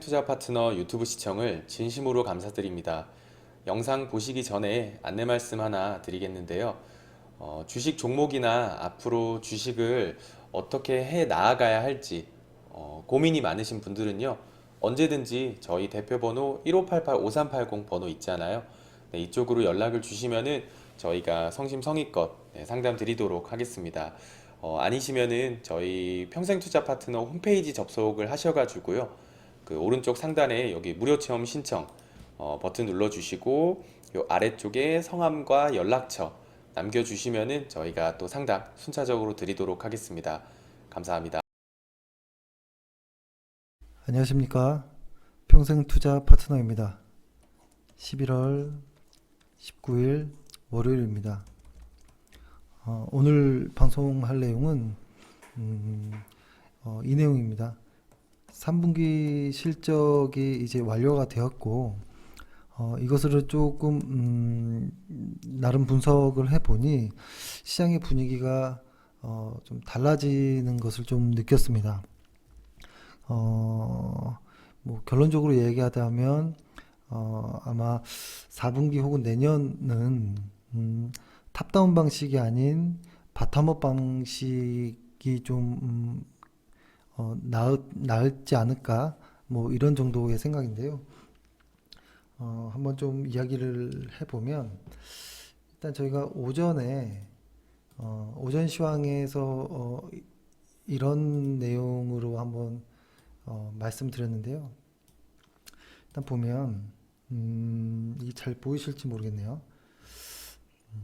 투자 파트너 유튜브 시청을 진심으로 감사드립니다. 영상 보시기 전에 안내 말씀 하나 드리겠는데요. 어, 주식 종목이나 앞으로 주식을 어떻게 해 나아가야 할지 어, 고민이 많으신 분들은요. 언제든지 저희 대표번호 1588-5380 번호 있잖아요. 네, 이쪽으로 연락을 주시면은 저희가 성심성의껏 네, 상담 드리도록 하겠습니다. 어, 아니시면은 저희 평생투자 파트너 홈페이지 접속을 하셔가지고요. 그 오른쪽 상단에 여기 무료 체험 신청 어, 버튼 눌러주시고 요 아래쪽에 성함과 연락처 남겨주시면은 저희가 또 상담 순차적으로 드리도록 하겠습니다. 감사합니다. 안녕하십니까. 평생투자 파트너입니다. 11월 19일 월요일입니다. 어, 오늘 방송할 내용은 음, 어, 이 내용입니다. 3분기 실적이 이제 완료가 되었고 어, 이것을 조금 음, 나름 분석을 해보니 시장의 분위기가 어, 좀 달라지는 것을 좀 느꼈습니다. 어, 뭐 결론적으로 얘기하자면 어, 아마 4분기 혹은 내년은 음, 탑다운 방식이 아닌 바텀업 방식이 좀 음, 어, 나을, 나을지 않을까 뭐 이런 정도의 생각인데요. 어, 한번 좀 이야기를 해보면 일단 저희가 오전에 어, 오전 시황에서 어, 이- 이런 내용으로 한번 어, 말씀드렸는데요. 일단 보면 음, 이게 잘 보이실지 모르겠네요. 음,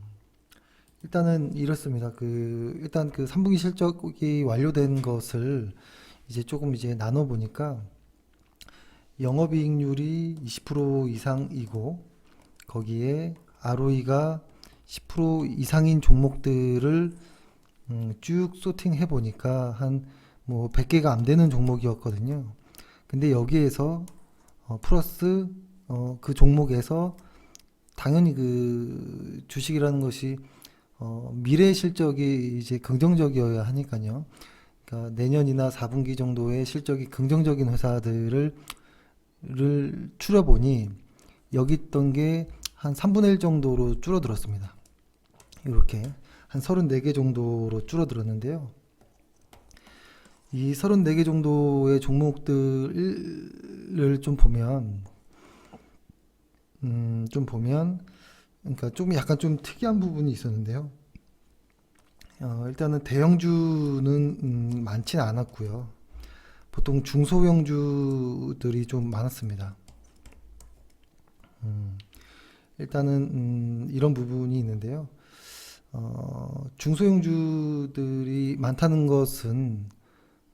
일단은 이렇습니다. 그 일단 그 3분기 실적이 완료된 것을 이제 조금 이제 나눠 보니까 영업이익률이 20% 이상이고 거기에 ROE가 10% 이상인 종목들을 음, 쭉 소팅해 보니까 한 뭐 100개가 안 되는 종목이었거든요. 근데 여기에서 어, 플러스 어, 그 종목에서 당연히 그 주식이라는 것이 어, 미래 실적이 이제 긍정적이어야 하니까요. 그러니까 내년이나 4분기 정도의 실적이 긍정적인 회사들을 를 추려보니 여기 있던 게 한 3분의 1 정도로 줄어들었습니다. 이렇게 한 34개 정도로 줄어들었는데요. 이 34개 정도의 종목들을 좀 보면, 음, 좀 보면, 그러니까 좀 약간 좀 특이한 부분이 있었는데요. 어, 일단은 대형주는 음, 많지는 않았고요. 보통 중소형주들이 좀 많았습니다. 음, 일단은 음, 이런 부분이 있는데요. 어, 중소형주들이 많다는 것은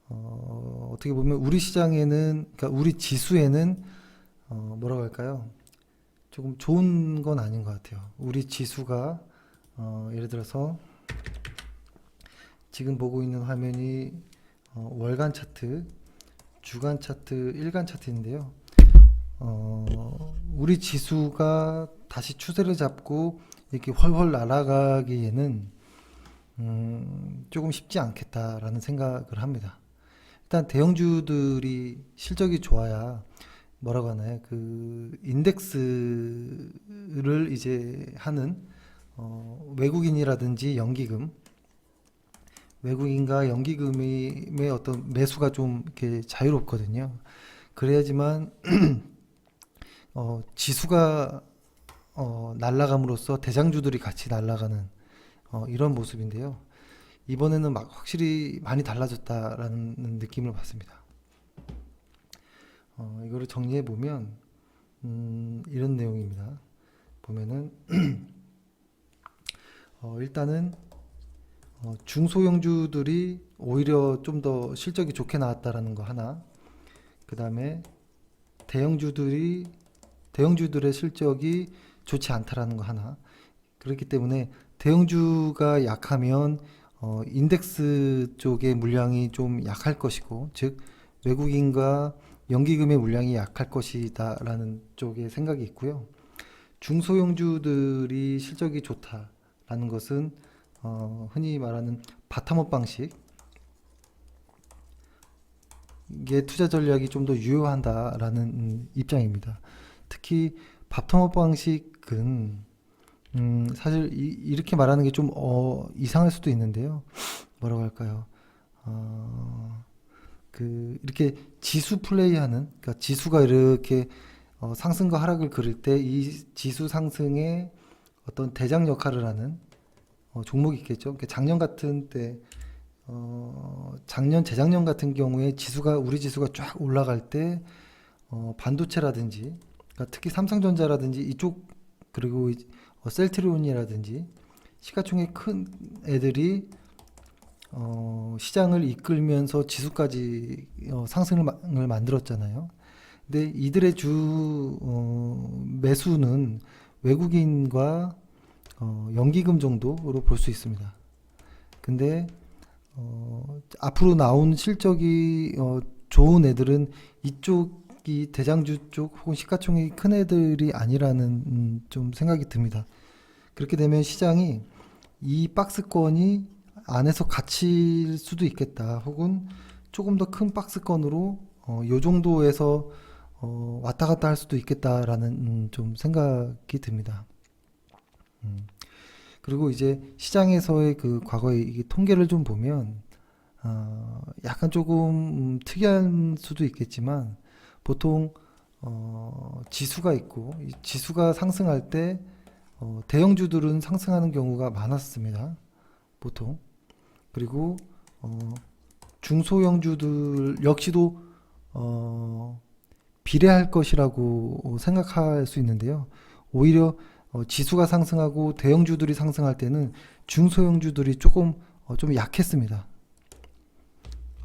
어, 어떻게 보면 우리 시장에는, 그러니까 우리 지수에는 어, 뭐라고 할까요? 조금 좋은 건 아닌 것 같아요. 우리 지수가 어, 예를 들어서 지금 보고 있는 화면이 어, 월간 차트, 주간 차트, 일간 차트인데요. 어, 우리 지수가 다시 추세를 잡고 이렇게 훨훨 날아가기에는 음, 조금 쉽지 않겠다라는 생각을 합니다. 일단 대형주들이 실적이 좋아야 뭐라고 하나요? 그 인덱스를 이제 하는 어, 외국인이라든지 연기금 외국인과 연기금의 어떤 매수가 좀 이렇게 자유롭거든요. 그래야지만 어, 지수가 어, 날아감으로써 대장주들이 같이 날아가는 어, 이런 모습인데요. 이번에는 막 확실히 많이 달라졌다라는 느낌을 받습니다. 어, 이거를 정리해 보면 음, 이런 내용입니다. 보면은 어, 일단은 어, 중소형주들이 오히려 좀 더 실적이 좋게 나왔다라는 거 하나. 그 다음에 대형주들이 대형주들의 실적이 좋지 않다라는 거 하나. 그렇기 때문에 대형주가 약하면 어, 인덱스 쪽의 물량이 좀 약할 것이고, 즉 외국인과 연기금의 물량이 약할 것이다라는 쪽의 생각이 있고요. 중소형주들이 실적이 좋다라는 것은 어, 흔히 말하는 바텀업 방식 투자 전략이 좀 더 유효한다라는 음, 입장입니다. 특히 밥통업 방식은 음, 사실 이, 렇게 말하는 게 좀 어, 이상할 수도 있는데요. 뭐라고 할까요? 어, 그 이렇게 지수 플레이하는 그러니까 지수가 이렇게 어, 상승과 하락을 그릴 때 이 지수 상승의 어떤 대장 역할을 하는 어, 종목이 있겠죠. 그러니까 작년 같은 때 어, 작년 재작년 같은 경우에 지수가 우리 지수가 쫙 올라갈 때 어, 반도체라든지 그러니까 특히 삼성전자라든지 이쪽 그리고 이- 어, 셀트리온이라든지 시가총액 큰 애들이 어, 시장을 이끌면서 지수까지 어, 상승을 마- 을 만들었잖아요. 근데 이들의 주 어, 매수는 외국인과 어, 연기금 정도로 볼 수 있습니다. 근데 어, 앞으로 나온 실적이 어, 좋은 애들은 이쪽이 대장주 쪽 혹은 시가총액이 큰 애들이 아니라는 음, 좀 생각이 듭니다. 그렇게 되면 시장이 이 박스권이 안에서 갇힐 수도 있겠다. 혹은 조금 더 큰 박스권으로 어, 요 정도에서 어, 왔다 갔다 할 수도 있겠다라는 음, 좀 생각이 듭니다. 음. 그리고 이제 시장에서의 그 과거의 이 통계를 좀 보면 어, 약간 조금 음, 특이한 수도 있겠지만 보통 어, 지수가 있고 이 지수가 상승할 때 어, 대형주들은 상승하는 경우가 많았습니다. 보통 그리고 어, 중소형주들 역시도 어, 비례할 것이라고 생각할 수 있는데요. 오히려 어, 지수가 상승하고 대형주들이 상승할 때는 중소형주들이 조금 어, 좀 약했습니다.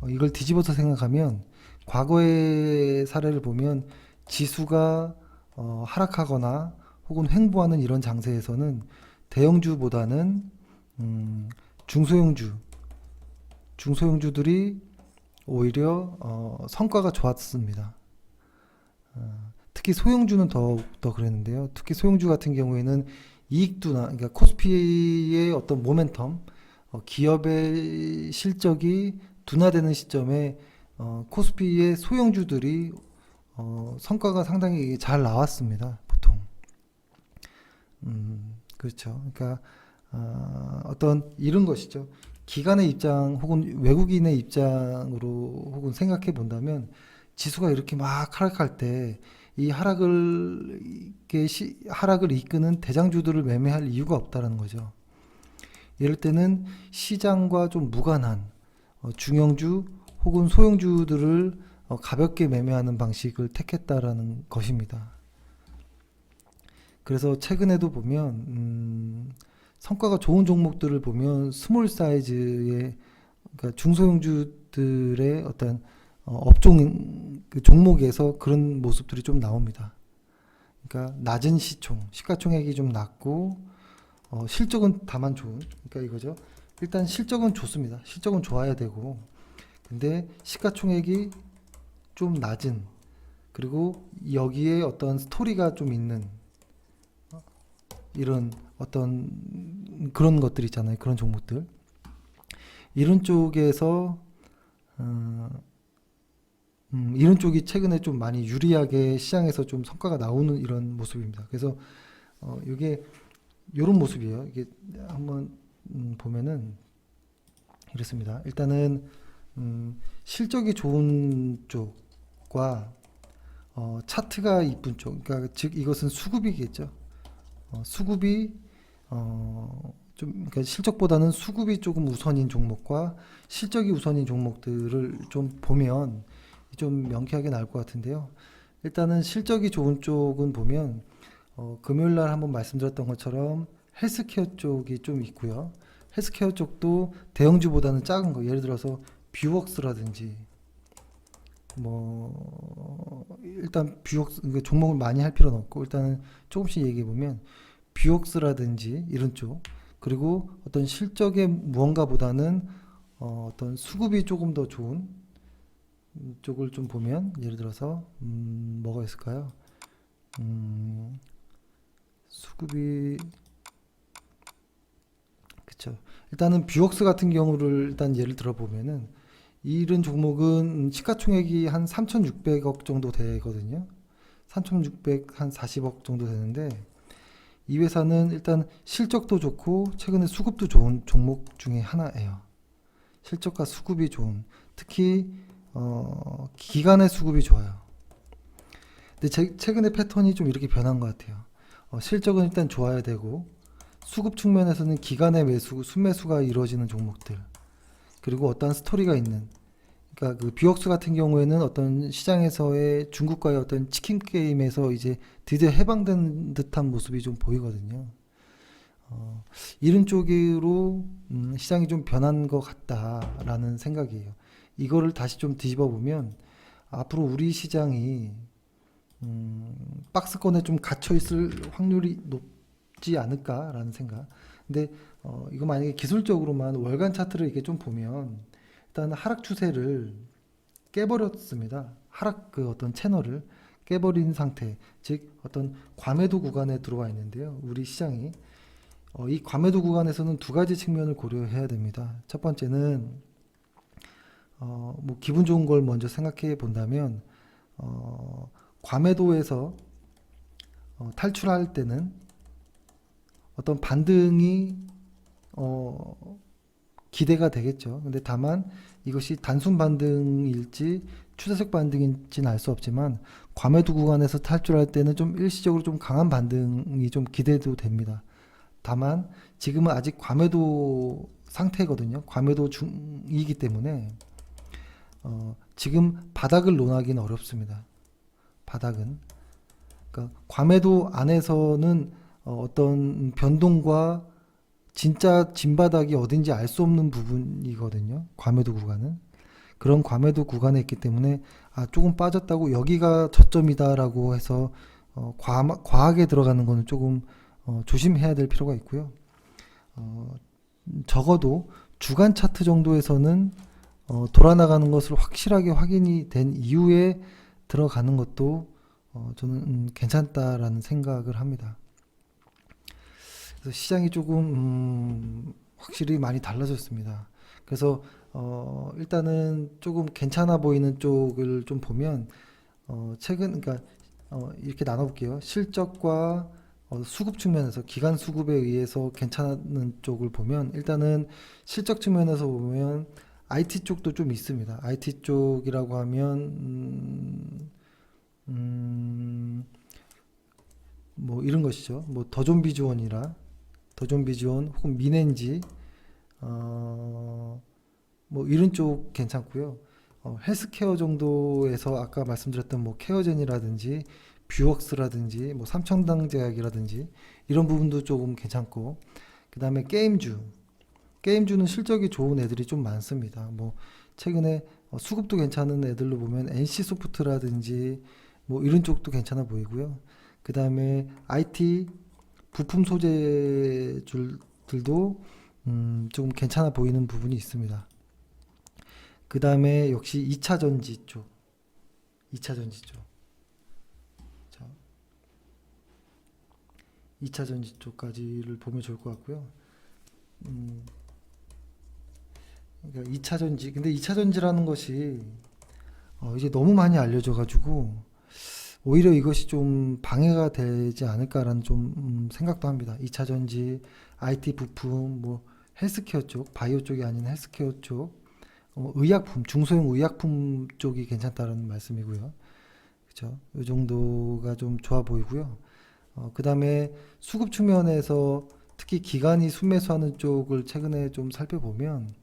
어, 이걸 뒤집어서 생각하면 과거의 사례를 보면 지수가 어, 하락하거나 혹은 횡보하는 이런 장세에서는 대형주보다는 음, 중소형주, 중소형주들이 오히려 어, 성과가 좋았습니다. 어, 특히 소형주는 더욱 더 그랬는데요. 특히 소형주 같은 경우에는 이익도나 그러니까 코스피의 어떤 모멘텀, 어, 기업의 실적이 둔화되는 시점에 어, 코스피의 소형주들이 어, 성과가 상당히 잘 나왔습니다. 보통. 음, 그렇죠. 그러니까 어, 어떤 이런 것이죠. 기관의 입장 혹은 외국인의 입장으로 혹은 생각해 본다면 지수가 이렇게 막 하락할 때 이 하락을 시, 하락을 이끄는 대장주들을 매매할 이유가 없다라는 거죠. 이럴 때는 시장과 좀 무관한 어, 중형주 혹은 소형주들을 어, 가볍게 매매하는 방식을 택했다라는 것입니다. 그래서 최근에도 보면 음, 성과가 좋은 종목들을 보면 스몰 사이즈의 그러니까 중소형주들의 어떤 어, 업종 그 종목에서 그런 모습들이 좀 나옵니다. 그러니까 낮은 시총, 시가총액이 좀 낮고 어, 실적은 다만 좋은. 그러니까 이거죠. 일단 실적은 좋습니다. 실적은 좋아야 되고, 근데 시가총액이 좀 낮은 그리고 여기에 어떤 스토리가 좀 있는 어, 이런 어떤 그런 것들 있잖아요. 그런 종목들. 이런 쪽에서 어, 음, 이런 쪽이 최근에 좀 많이 유리하게 시장에서 좀 성과가 나오는 이런 모습입니다. 그래서 어, 이게 이런 모습이에요. 이게 한번 음, 보면은 이렇습니다. 일단은 음, 실적이 좋은 쪽과 어, 차트가 이쁜 쪽, 그러니까 즉 이것은 수급이겠죠. 어, 수급이 어, 좀 그러니까 실적보다는 수급이 조금 우선인 종목과 실적이 우선인 종목들을 좀 보면 좀 명쾌하게 나올 것 같은데요. 일단은 실적이 좋은 쪽은 보면 어, 금요일 날 한번 말씀드렸던 것처럼 헬스케어 쪽이 좀 있고요. 헬스케어 쪽도 대형주보다는 작은 거, 예를 들어서 뷰웍스라든지 뭐 일단 뷰웍스 그 종목을 많이 할 필요는 없고 일단은 조금씩 얘기해 보면 뷰웍스라든지 이런 쪽 그리고 어떤 실적의 무언가보다는 어, 어떤 수급이 조금 더 좋은 쪽을 좀 보면 예를 들어서 음, 뭐가 있을까요? 음, 수급이 그쵸. 일단은 뷰웍스 같은 경우를 일단 예를 들어 보면은 이런 종목은 시가총액이 한 3,600억 정도 되거든요. 3,600한 40억 정도 되는데 이 회사는 일단 실적도 좋고 최근에 수급도 좋은 종목 중에 하나예요. 실적과 수급이 좋은 특히 어, 기간의 수급이 좋아요. 근데 제- 최근에 패턴이 좀 이렇게 변한 것 같아요. 어, 실적은 일단 좋아야 되고 수급 측면에서는 기간의 매수, 순매수가 이루어지는 종목들 그리고 어떠한 스토리가 있는 그러니까 그 뷰옥스 같은 경우에는 어떤 시장에서의 중국과의 어떤 치킨 게임에서 이제 드디어 해방된 듯한 모습이 좀 보이거든요. 어, 이런 쪽으로 음, 시장이 좀 변한 것 같다라는 생각이에요. 이거를 다시 좀 뒤집어 보면 앞으로 우리 시장이 음, 박스권에 좀 갇혀 있을 확률이 높지 않을까라는 생각. 근데 어, 이거 만약에 기술적으로만 월간 차트를 이렇게 좀 보면 일단 하락 추세를 깨버렸습니다. 하락 그 어떤 채널을 깨버린 상태, 즉 어떤 과매도 구간에 들어와 있는데요. 우리 시장이 어, 이 과매도 구간에서는 두 가지 측면을 고려해야 됩니다. 첫 번째는 어, 뭐 기분 좋은 걸 먼저 생각해 본다면 어, 과매도에서 어, 탈출할 때는 어떤 반등이 어, 기대가 되겠죠. 근데 다만 이것이 단순 반등일지 추세적 반등인지는 알 수 없지만 과매도 구간에서 탈출할 때는 좀 일시적으로 좀 강한 반등이 좀 기대도 됩니다. 다만 지금은 아직 과매도 상태거든요. 과매도 중이기 때문에 어, 지금 바닥을 논하기는 어렵습니다. 바닥은 그러니까 과매도 안에서는 어, 어떤 변동과 진짜 진바닥이 어딘지 알 수 없는 부분이거든요. 과매도 구간은. 그런 과매도 구간에 있기 때문에 아, 조금 빠졌다고 여기가 저점이다라고 해서 어, 과, 과하게 들어가는 거는 조금 어, 조심해야 될 필요가 있고요. 어, 적어도 주간 차트 정도에서는 어, 돌아나가는 것을 확실하게 확인이 된 이후에 들어가는 것도 어, 저는 음, 괜찮다라는 생각을 합니다. 그래서 시장이 조금 음, 확실히 많이 달라졌습니다. 그래서 어, 일단은 조금 괜찮아 보이는 쪽을 좀 보면 어, 최근 그러니까 어, 이렇게 나눠볼게요. 실적과 어, 수급 측면에서 기간 수급에 의해서 괜찮은 쪽을 보면 일단은 실적 측면에서 보면 IT 쪽도 좀 있습니다. IT 쪽이라고 하면 음, 음, 뭐 이런 것이죠. 뭐 더존 비주원이라 더존 비주원 혹은 미넨지 어, 뭐 이런 쪽 괜찮고요. 어, 헬스케어 정도에서 아까 말씀드렸던 뭐 케어젠이라든지 뷰웍스라든지 뭐 삼청당 제약이라든지 이런 부분도 조금 괜찮고 그 다음에 게임주 게임주는 실적이 좋은 애들이 좀 많습니다. 뭐 최근에 어, 수급도 괜찮은 애들로 보면 NC 소프트라든지 뭐 이런 쪽도 괜찮아 보이고요. 그 다음에 IT 부품 소재줄들도 음, 조금 괜찮아 보이는 부분이 있습니다. 그 다음에 역시 2차 전지 쪽. 2차 전지 쪽. 자, 2차 전지 쪽까지를 보면 좋을 것 같고요. 음, 2차 전지. 근데 2차 전지라는 것이 어, 이제 너무 많이 알려져 가지고 오히려 이것이 좀 방해가 되지 않을까라는 좀 음, 생각도 합니다. 2차 전지, IT 부품, 뭐 헬스케어 쪽, 바이오 쪽이 아닌 헬스케어 쪽, 어, 의약품, 중소형 의약품 쪽이 괜찮다는 말씀이고요. 그렇죠? 이 정도가 좀 좋아 보이고요. 어, 그다음에 수급 측면에서 특히 기관이 순매수하는 쪽을 최근에 좀 살펴보면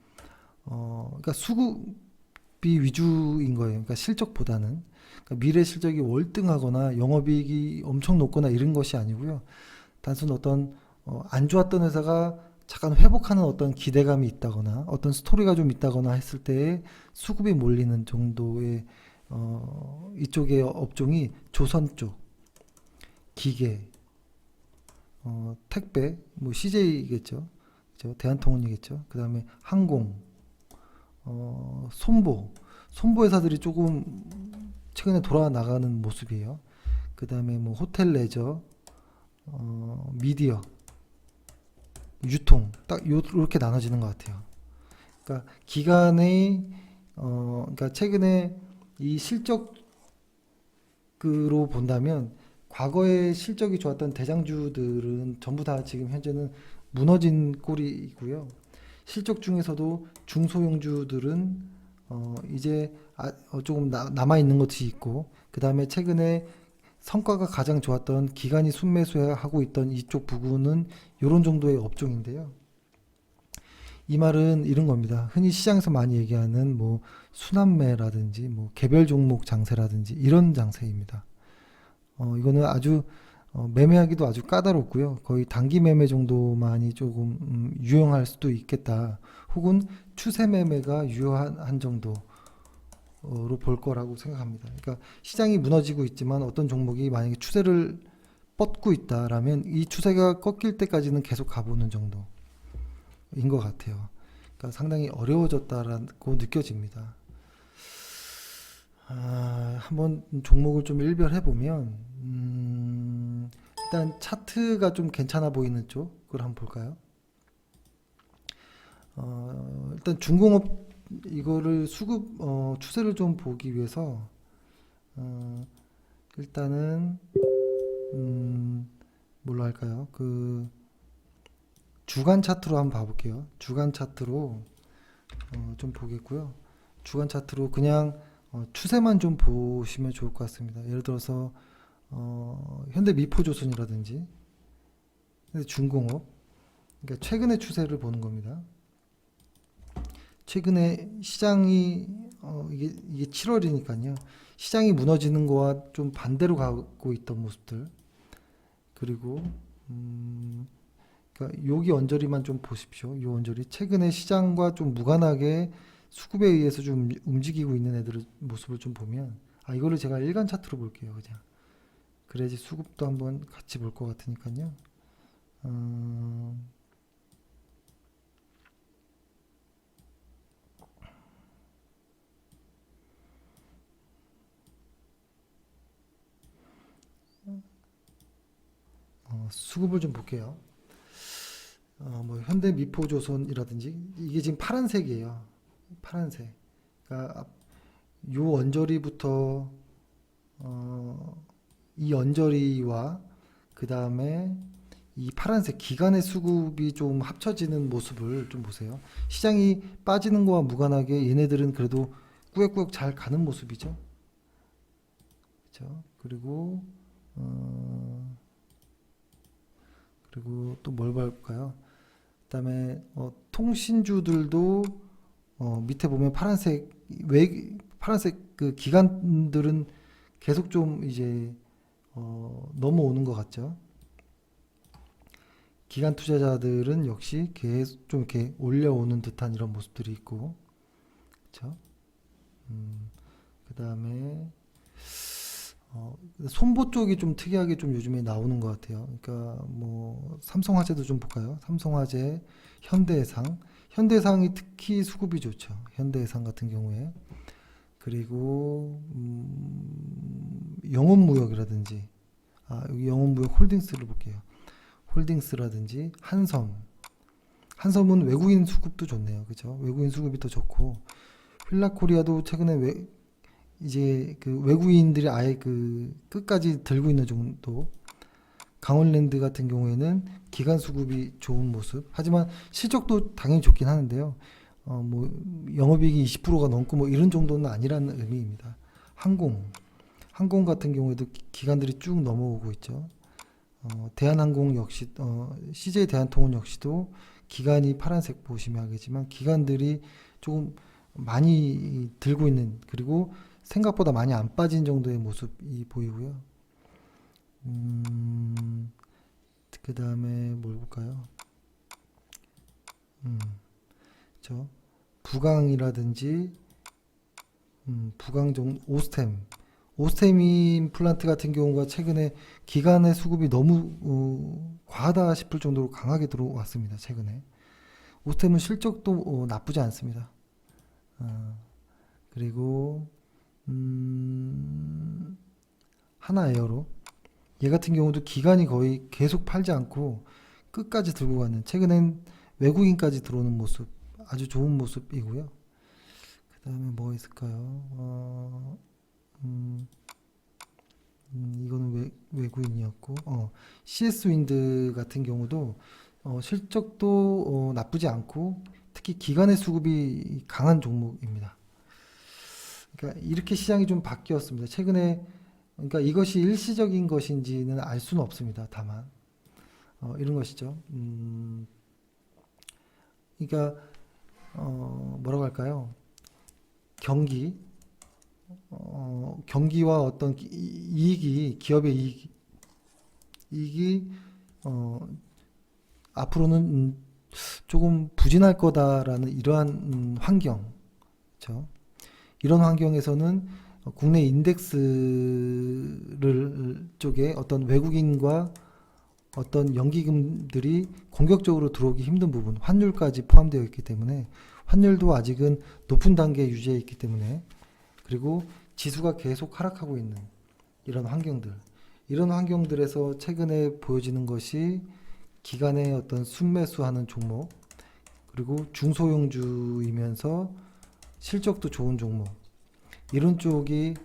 어, 그러니까 수급이 위주인 거예요. 그러니까 실적보다는 그러니까 미래 실적이 월등하거나 영업이익이 엄청 높거나 이런 것이 아니고요. 단순 어떤 어, 안 좋았던 회사가 잠깐 회복하는 어떤 기대감이 있다거나 어떤 스토리가 좀 있다거나 했을 때 수급이 몰리는 정도의 어, 이쪽의 업종이 조선 쪽, 기계, 어, 택배, 뭐 CJ겠죠? 대한통운이겠죠. 그 다음에 항공, 어, 손보, 손보 회사들이 조금 최근에 돌아 나가는 모습이에요. 그 다음에 뭐 호텔 레저, 어, 미디어, 유통 딱 요- 요렇게 나눠지는 것 같아요. 그러니까 기간의 어, 그러니까 최근에 이 실적으로 본다면 과거에 실적이 좋았던 대장주들은 전부 다 지금 현재는 무너진 꼴이고요. 실적 중에서도 중소형주들은 어, 이제 아, 어, 조금 남아 있는 것이 있고 그 다음에 최근에 성과가 가장 좋았던 기간이 순매수하고 있던 이쪽 부분은 이런 정도의 업종인데요. 이 말은 이런 겁니다. 흔히 시장에서 많이 얘기하는 뭐 순환매라든지 뭐 개별 종목 장세라든지 이런 장세입니다. 어, 이거는 아주 어, 매매하기도 아주 까다롭고요. 거의 단기 매매 정도만이 조금 음, 유용할 수도 있겠다. 혹은 추세 매매가 유효한 한 정도로 볼 거라고 생각합니다. 그러니까 시장이 무너지고 있지만 어떤 종목이 만약에 추세를 뻗고 있다라면 이 추세가 꺾일 때까지는 계속 가보는 정도인 것 같아요. 그러니까 상당히 어려워졌다라고 느껴집니다. 아, 한번 종목을 좀 일별해 보면 음, 일단 차트가 좀 괜찮아 보이는 쪽을 한번 볼까요? 어, 일단 중공업 이거를 수급 어, 추세를 좀 보기 위해서 어, 일단은 음, 뭘로 할까요? 그 주간 차트로 한번 봐볼게요. 주간 차트로 어, 좀 보겠고요. 주간 차트로 그냥 어, 추세만 좀 보시면 좋을 것 같습니다. 예를 들어서 어, 현대 미포조선이라든지 중공업 그러니까 최근의 추세를 보는 겁니다. 최근에 시장이 어, 이게 이게 7월이니까요. 시장이 무너지는 거와 좀 반대로 가고 있던 모습들 그리고 음, 그러니까 여기 언저리만 좀 보십시오. 이 언저리 최근에 시장과 좀 무관하게 수급에 의해서 좀 움직이고 있는 애들의 모습을 좀 보면 아 이거를 제가 일간 차트로 볼게요 그냥 그래야지 수급도 한번 같이 볼 것 같으니까요. 음, 어, 수급을 좀 볼게요. 어, 뭐 현대 미포조선이라든지 이게 지금 파란색이에요. 파란색. 그러니까 앞- 요 언저리부터 어, 이 언저리와 그 다음에 이 파란색 기간의 수급이 좀 합쳐지는 모습을 좀 보세요. 시장이 빠지는 거와 무관하게 얘네들은 그래도 꾸역꾸역 잘 가는 모습이죠. 그렇죠. 그리고 어, 그리고 또 뭘 볼까요? 그다음에 어, 통신주들도 어, 밑에 보면 파란색 외 파란색 그 기관들은 계속 좀 이제 어, 넘어오는 것 같죠. 기관 투자자들은 역시 계속 좀 이렇게 올려오는 듯한 이런 모습들이 있고, 그렇죠. 음, 그 다음에 어, 손보 쪽이 좀 특이하게 좀 요즘에 나오는 것 같아요. 그러니까 뭐 삼성화재도 좀 볼까요? 삼성화재, 현대해상. 현대해상이 특히 수급이 좋죠. 현대해상 같은 경우에. 그리고 음, 영업무역이라든지 아, 여기 영업무역 홀딩스를 볼게요. 홀딩스라든지 한섬. 한섬은 외국인 수급도 좋네요. 그죠? 외국인 수급이 더 좋고 휠라코리아도 최근에 외, 이제 그 외국인들이 아예 그 끝까지 들고 있는 정도. 강원랜드 같은 경우에는 기간 수급이 좋은 모습. 하지만 실적도 당연히 좋긴 하는데요. 어, 뭐 영업이익이 20%가 넘고 뭐 이런 정도는 아니라는 의미입니다. 항공, 항공 같은 경우에도 기- 기간들이 쭉 넘어오고 있죠. 어, 대한항공 역시 어, CJ 대한통운 역시도 기간이 파란색 보시면 알겠지만 기간들이 조금 많이 들고 있는 그리고 생각보다 많이 안 빠진 정도의 모습이 보이고요. 음, 그 다음에 뭘 볼까요? 음, 저 부강이라든지 음, 부강종 오스템 오스템 임플란트 같은 경우가 최근에 기간의 수급이 너무 어, 과하다 싶을 정도로 강하게 들어왔습니다. 최근에 오스템은 실적도 어, 나쁘지 않습니다. 어, 그리고 음, 하나 에어로 얘 같은 경우도 기간이 거의 계속 팔지 않고 끝까지 들고 가는 최근엔 외국인까지 들어오는 모습 아주 좋은 모습이고요. 그 다음에 뭐가 있을까요? 어, 음, 음, 이거는 외, 외국인이었고, 어, CS 윈드 같은 경우도 어, 실적도 어, 나쁘지 않고 특히 기관의 수급이 강한 종목입니다. 그러니까 이렇게 시장이 좀 바뀌었습니다. 최근에 그러니까 이것이 일시적인 것인지는 알 수는 없습니다. 다만 어, 이런 것이죠. 음, 그러니까 어, 뭐라고 할까요? 경기 어, 경기와 어떤 기- 이익이 기업의 이익, 이익이 어, 앞으로는 음, 조금 부진할 거다라는 이러한 음, 환경, 그렇죠? 이런 환경에서는 어, 국내 인덱스를 쪽에 어떤 외국인과 어떤 연기금들이 공격적으로 들어오기 힘든 부분, 환율까지 포함되어 있기 때문에 환율도 아직은 높은 단계에 유지해 있기 때문에 그리고 지수가 계속 하락하고 있는 이런 환경들, 이런 환경들에서 최근에 보여지는 것이 기간의 어떤 순매수하는 종목, 그리고 중소형주이면서 실적도 좋은 종목, 이런 쪽이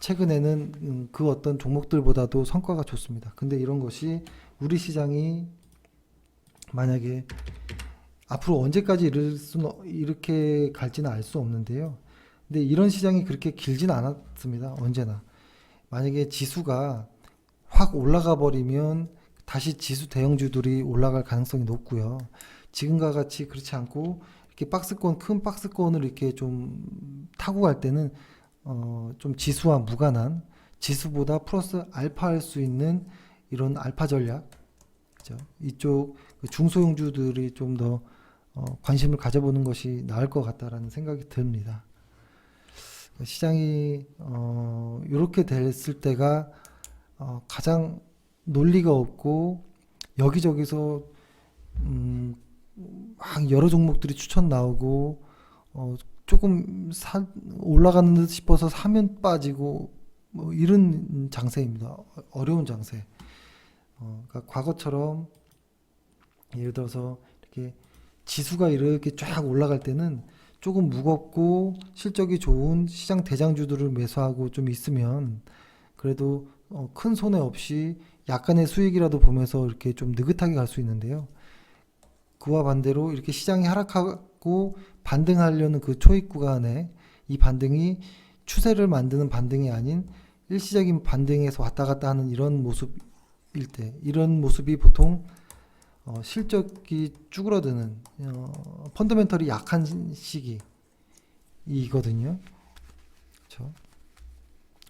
최근에는 음, 그 어떤 종목들보다도 성과가 좋습니다. 근데 이런 것이 우리 시장이 만약에 앞으로 언제까지 이럴 수는 이렇게 갈지는 알 수 없는데요. 근데 이런 시장이 그렇게 길지는 않았습니다. 언제나. 만약에 지수가 확 올라가 버리면 다시 지수 대형주들이 올라갈 가능성이 높고요. 지금과 같이 그렇지 않고 이렇게 박스권 큰 박스권을 이렇게 좀 타고 갈 때는 어, 좀 지수와 무관한 지수보다 플러스 알파 할 수 있는 이런 알파 전략 그죠? 이쪽 그 중소형주들이 좀더 어, 관심을 가져보는 것이 나을 것 같다라는 생각이 듭니다. 시장이 어, 이렇게 됐을 때가 어, 가장 논리가 없고 여기저기서 음, 막 여러 종목들이 추천 나오고 어, 조금 사, 올라가는 듯 싶어서 사면 빠지고 뭐 이런 장세입니다. 어- 어려운 장세. 어, 그러니까 과거처럼 예를 들어서 이렇게 지수가 이렇게 쫙 올라갈 때는 조금 무겁고 실적이 좋은 시장 대장주들을 매수하고 좀 있으면 그래도 어, 큰 손해 없이 약간의 수익이라도 보면서 이렇게 좀 느긋하게 갈 수 있는데요. 그와 반대로 이렇게 시장이 하락하고 반등하려는 그 초입 구간에 이 반등이 추세를 만드는 반등이 아닌 일시적인 반등에서 왔다 갔다 하는 이런 모습일 때 이런 모습이 보통 어, 실적이 쭈그러드는 어, 펀더멘털이 약한 시기이거든요. 그렇죠?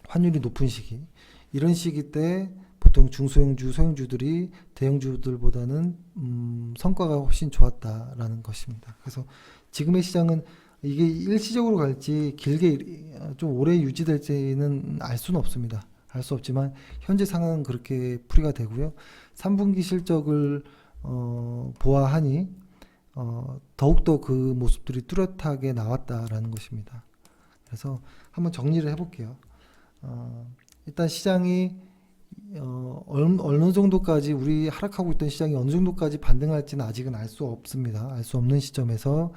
환율이 높은 시기 이런 시기 때 보통 중소형주, 소형주들이 대형주들보다는 음, 성과가 훨씬 좋았다라는 것입니다. 그래서 지금의 시장은 이게 일시적으로 갈지 길게 어, 좀 오래 유지될지는 알 수는 없습니다. 알 수 없지만 현재 상황은 그렇게 풀이가 되고요. 3분기 실적을 어, 보아하니 어, 더욱더 그 모습들이 뚜렷하게 나왔다라는 것입니다. 그래서 한번 정리를 해볼게요. 어, 일단 시장이 어, 얼- 어느 정도까지 우리 하락하고 있던 시장이 어느 정도까지 반등할지는 아직은 알 수 없습니다. 알 수 없는 시점에서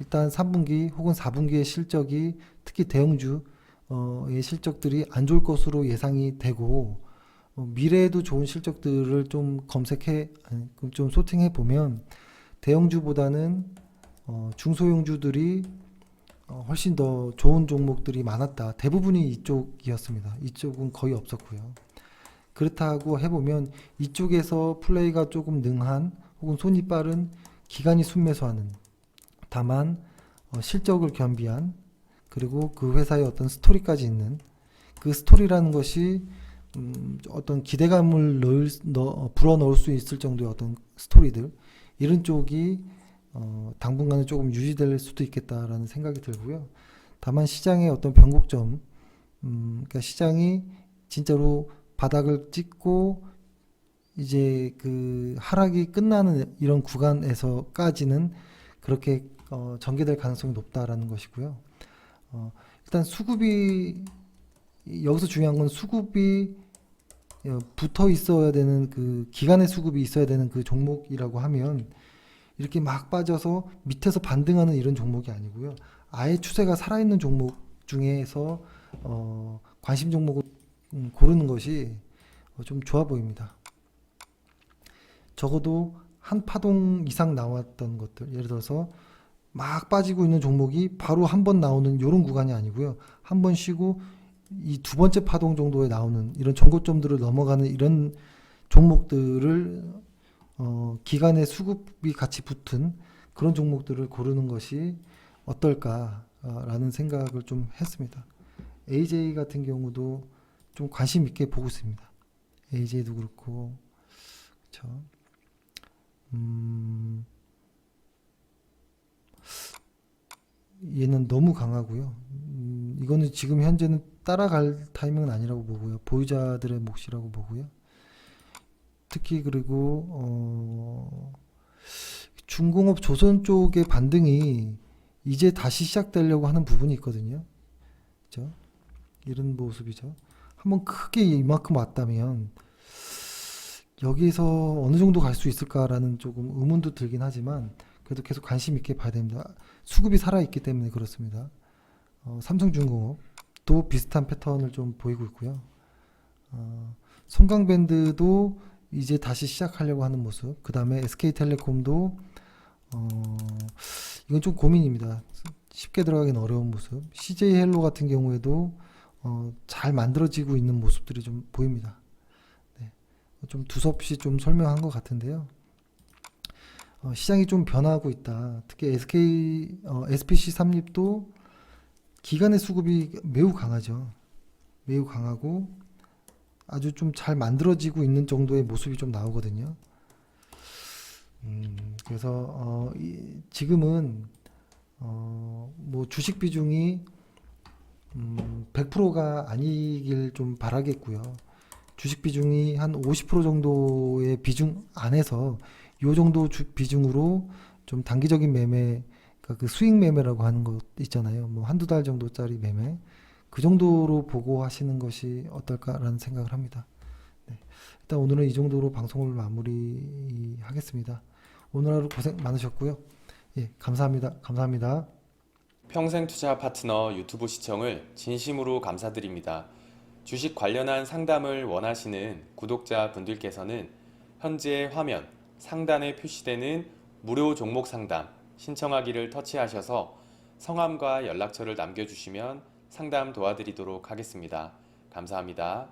일단 3분기 혹은 4분기의 실적이 특히 대형주의 실적들이 안 좋을 것으로 예상이 되고 어, 미래에도 좋은 실적들을 좀 검색해 그좀 소팅해 보면 대형주보다는 어, 중소형주들이 어, 훨씬 더 좋은 종목들이 많았다. 대부분이 이쪽이었습니다. 이쪽은 거의 없었고요. 그렇다고 해보면 이쪽에서 플레이가 조금 능한 혹은 손이 빠른 기간이 순매수하는 다만 어, 실적을 겸비한 그리고 그 회사의 어떤 스토리까지 있는 그 스토리라는 것이 음, 어떤 기대감을 넣을, 수- 넣, 어, 불어넣을 수 있을 정도의 어떤 스토리들 이런 쪽이 어, 당분간은 조금 유지될 수도 있겠다라는 생각이 들고요. 다만 시장의 어떤 변곡점, 음, 그러니까 시장이 진짜로 바닥을 찍고 이제 그 하락이 끝나는 이런 구간에서까지는 그렇게 어, 전개될 가능성이 높다라는 것이고요. 어, 일단 수급이 여기서 중요한 건 수급이 어, 붙어 있어야 되는 그 기간의 수급이 있어야 되는 그 종목이라고 하면 이렇게 막 빠져서 밑에서 반등하는 이런 종목이 아니고요. 아예 추세가 살아있는 종목 중에서 어, 관심 종목을 음, 고르는 것이 어, 좀 좋아 보입니다. 적어도 한 파동 이상 나왔던 것들, 예를 들어서 막 빠지고 있는 종목이 바로 한 번 나오는 이런 구간이 아니고요. 한 번 쉬고 이 두 번째 파동 정도에 나오는 이런 전고점들을 넘어가는 이런 종목들을 어, 기간의 수급이 같이 붙은 그런 종목들을 고르는 것이 어떨까라는 생각을 좀 했습니다. AJ 같은 경우도 좀 관심 있게 보고 있습니다. AJ도 그렇고, 그렇죠. 음, 얘는 너무 강하고요. 음, 이거는 지금 현재는 따라갈 타이밍은 아니라고 보고요. 보유자들의 몫이라고 보고요. 특히 그리고 어, 중공업 조선 쪽의 반등이 이제 다시 시작되려고 하는 부분이 있거든요. 그죠? 이런 모습이죠. 한번 크게 이만큼 왔다면 여기에서 어느 정도 갈 수 있을까라는 조금 의문도 들긴 하지만 그래도 계속 관심 있게 봐야 됩니다. 수급이 살아 있기 때문에 그렇습니다. 어, 삼성중공업도 비슷한 패턴을 좀 보이고 있고요. 어, 성강밴드도 이제 다시 시작하려고 하는 모습. 그 다음에 SK텔레콤도 어, 이건 좀 고민입니다. 쉽게 들어가긴 어려운 모습. CJ헬로 같은 경우에도 어, 잘 만들어지고 있는 모습들이 좀 보입니다. 네. 좀 두섭이 좀 설명한 것 같은데요. 어, 시장이 좀 변화하고 있다. 특히 SK, 어, SPC 삼립도 기간의 수급이 매우 강하죠. 매우 강하고 아주 좀 잘 만들어지고 있는 정도의 모습이 좀 나오거든요. 음, 그래서 어, 이, 지금은 어, 뭐 주식 비중이 음, 100%가 아니길 좀 바라겠고요. 주식 비중이 한 50% 정도의 비중 안에서 요 정도 주, 비중으로 좀 단기적인 매매, 그러니까 그 수익 매매라고 하는 것 있잖아요. 뭐 한두 달 정도짜리 매매. 그 정도로 보고 하시는 것이 어떨까라는 생각을 합니다. 네. 일단 오늘은 이 정도로 방송을 마무리하겠습니다. 오늘 하루 고생 많으셨고요. 예, 감사합니다. 감사합니다. 평생 투자 파트너 유튜브 시청을 진심으로 감사드립니다. 주식 관련한 상담을 원하시는 구독자 분들께서는 현재 화면 상단에 표시되는 무료 종목 상담 신청하기를 터치하셔서 성함과 연락처를 남겨주시면 상담 도와드리도록 하겠습니다. 감사합니다.